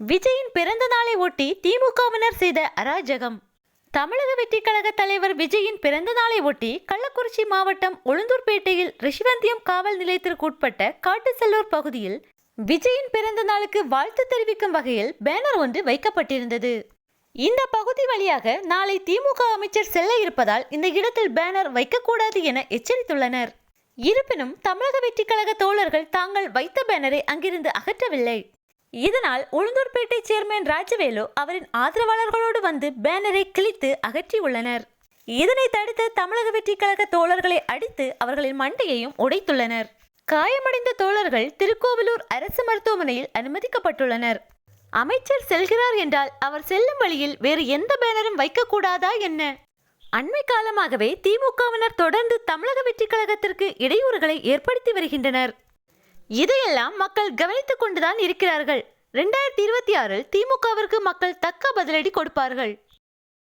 விஜயின் பிறந்த நாளை ஒட்டி திமுகவினர் செய்த அராஜகம். தமிழக வெற்றி கழக தலைவர் விஜயின் பிறந்த நாளை ஒட்டி கள்ளக்குறிச்சி மாவட்டம் உளுந்தூர்பேட்டையில் ரிஷிவந்தியம் காவல் நிலையத்திற்கு உட்பட்ட காட்டுச்செல்லூர் பகுதியில் விஜயின் பிறந்த நாளுக்கு வாழ்த்து தெரிவிக்கும் வகையில் பேனர் ஒன்று வைக்கப்பட்டிருந்தது. இந்த பகுதி வழியாக நாளை திமுக அமைச்சர் செல்ல இருப்பதால் இந்த இடத்தில் பேனர் வைக்கக்கூடாது என எச்சரித்துள்ளனர். இருப்பினும் தமிழக வெற்றி கழக தோழர்கள் தாங்கள் வைத்த பேனரை அங்கிருந்து அகற்றவில்லை. இதனால் உளுந்தூர்பேட்டை சேர்மேன் ராஜவேலு அவரின் ஆதரவாளர்களோடு வந்து பேனரை கிழித்து அகற்றியுள்ளனர். இதனை தடுத்து தமிழக வெற்றி கழக தோழர்களை அடித்து அவர்களின் மண்டையையும் உடைத்துள்ளனர். காயமடைந்த தோழர்கள் திருக்கோவிலூர் அரசு மருத்துவமனையில் அனுமதிக்கப்பட்டுள்ளனர். அமைச்சர் செல்கிறார் என்றால் அவர் செல்லும் வழியில் வேறு எந்த பேனரும் வைக்கக்கூடாதா என்ன? அண்மை காலமாகவே திமுகவினர் தொடர்ந்து தமிழக வெற்றி கழகத்திற்கு இடையூறுகளை ஏற்படுத்தி வருகின்றனர். இதையெல்லாம் மக்கள் கவனித்துக் கொண்டுதான் இருக்கிறார்கள். ரெண்டாயிரத்தி இருபத்தி ஆறில் திமுகவிற்கு மக்கள் தக்க பதிலடி கொடுப்பார்கள்.